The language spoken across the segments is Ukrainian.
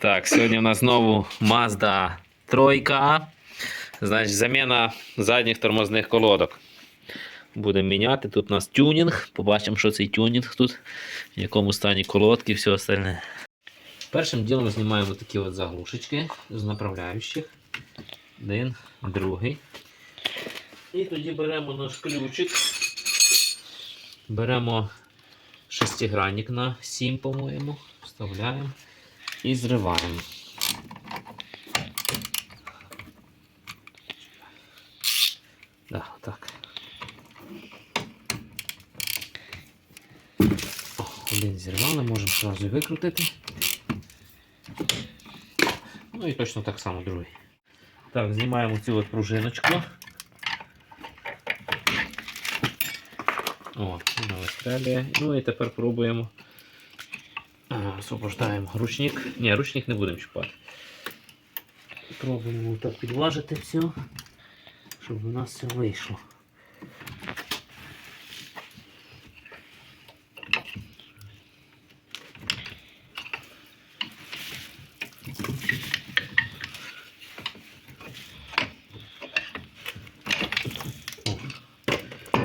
Так, сьогодні у нас знову Mazda 3. Значить, заміна задніх тормозних колодок. Будемо міняти. Тут у нас тюнінг. Побачимо, що цей тюнінг тут, в якому стані колодки і все остальне. Першим ділом знімаємо такі от заглушечки з направляючих. Один, другий. І тоді беремо наш ключик. Беремо шестигранник на 7, по-моєму. Вставляємо і зриваємо. Да, так. О, один зірвали, можемо одразу викрутити. Ну і точно так само другий. Так, знімаємо цю от пружиночку. О, вона вистрелює. Ну і тепер пробуємо. Ага, Освобождаємо ручник. Ні, ручник не будемо чіпати. Пробуємо так підважити все, щоб у нас все вийшло.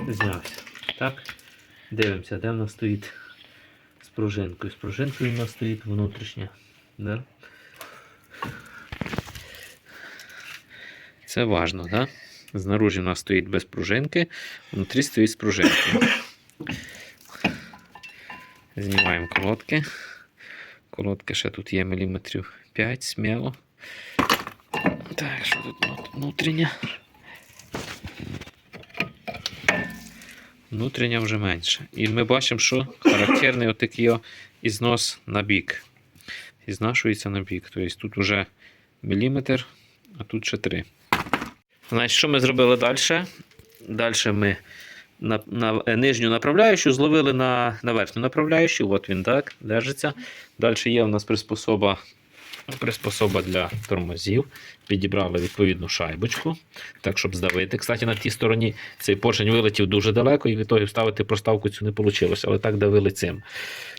Знявся. Так, дивимося, де в нас стоїть пружинкою. З пружинкою у нас стоїть внутрішня. Да? Це важно, да? Знаружі у нас стоїть без пружинки, внутрі стоїть з пружинкою. Знімаємо колодки. Колодки ще тут є міліметрів 5 сміло. Так, що тут внут- внутрішня? Внутрішня вже менше. І ми бачимо, що характерний отакий ізнос на бік. І знашується на бік. Тобто тут вже міліметр, а тут ще 3. Значить, що ми зробили далі? Далі ми на, на нижню направляючу зловили на, на верхню направляючу. От він так держиться. Далі є у нас приспособа, приспособа для тормозів. Підібрали відповідну шайбочку, так, щоб здавити. Кстати, на тій стороні цей поршень вилетів дуже далеко, і від того вставити проставку цю не вийшло. Але так давили цим.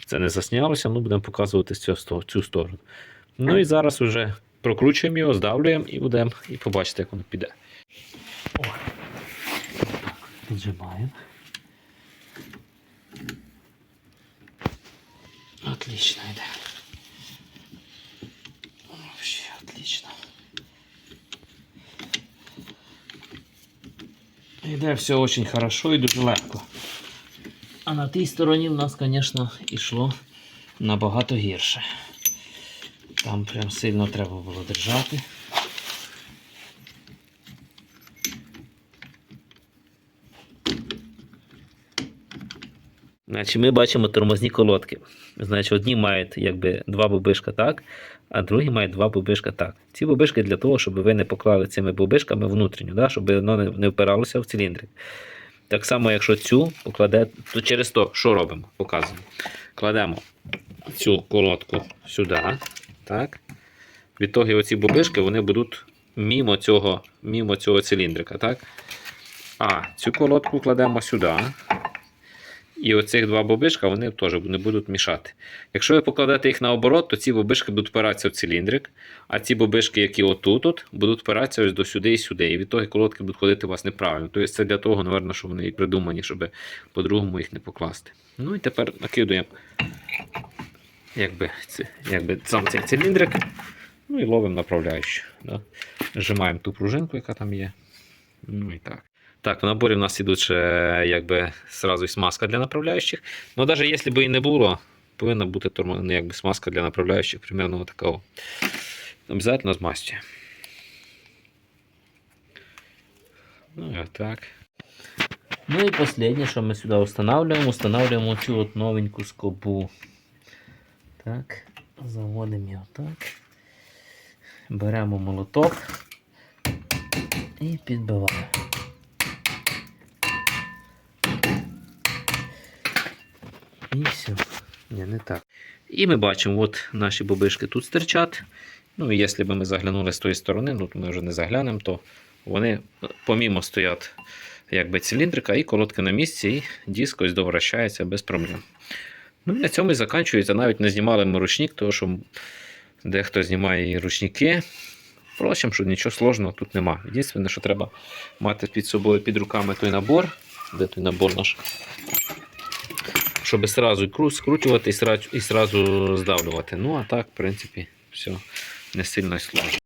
Це не заснялося, ну будемо показувати сто- цю сторону. Ну і зараз вже прокручуємо його, здавлюємо і будемо і побачите, як воно піде. О. Піджимаємо. Отлично йде. Вообще отлично. Йде все дуже хорошо і дуже легко. А на тій стороні в нас, звісно, йшло набагато гірше. Там прям сильно треба було держати. Значить, ми бачимо тормозні колодки. Значить, одні мають якби два бубишка так, а другі мають два бубишка так. Ці бубишки для того, щоб ви не поклали цими бубишками внутрішню, да, щоб воно не, впиралося в циліндрик. Так само, якщо цю покладе, то через то, що робимо? Показуємо. Кладемо цю колодку сюди. Так. Відтоді оці бубишки вони будуть мімо цього, мімо цього циліндрика. Так? А цю колодку кладемо сюди. І оцих два бобишка вони теж не будуть мішати. Якщо ви покладете їх наоборот, то ці бобишки будуть впиратися в циліндрик, а ці бобишки, які отут, от, будуть впиратися ось до сюди і сюди. І від того колодки будуть ходити у вас неправильно. Тобто це для того, напевно, що вони і придумані, щоб по-другому їх не покласти. Ну і тепер накидуємо сам цей циліндрик. Ну і ловимо направляючу. Да? Зжимаємо ту пружинку, яка там є. Ну і так. Так, в наборі в нас ідуть ще якби сразу і смазка для направляючих. Ну, навіть якщо б і не було, повинна бути тормо- ну, якби смазка для направляючих, примерно такого. Обязательно змастює. Ну і отак. Ну і останнє, що ми сюди встановлюємо, встановлюємо цю от новеньку скобу. Так, заводимо його так. Беремо молоток і підбиваємо. І. Ні, не так. І ми бачимо, от наші бобишки тут стирчать. Ну, і якщо б ми заглянули з тої сторони, ну то ми вже не заглянемо, то вони помімо стоять якби циліндрика і колодки на місці, і диск ось довращається без проблем. Ну, на цьому і закінчується. Навіть не знімали ми ручник, тому що Дехто знімає і ручники. Впрочем, що нічого сложного тут нема. Єдине, що треба мати під собою під руками той набор. Де той набор наш? Щоб сразу скручувати і сразу, здавлювати. Ну, а так, в принципі, все не сильно сложно.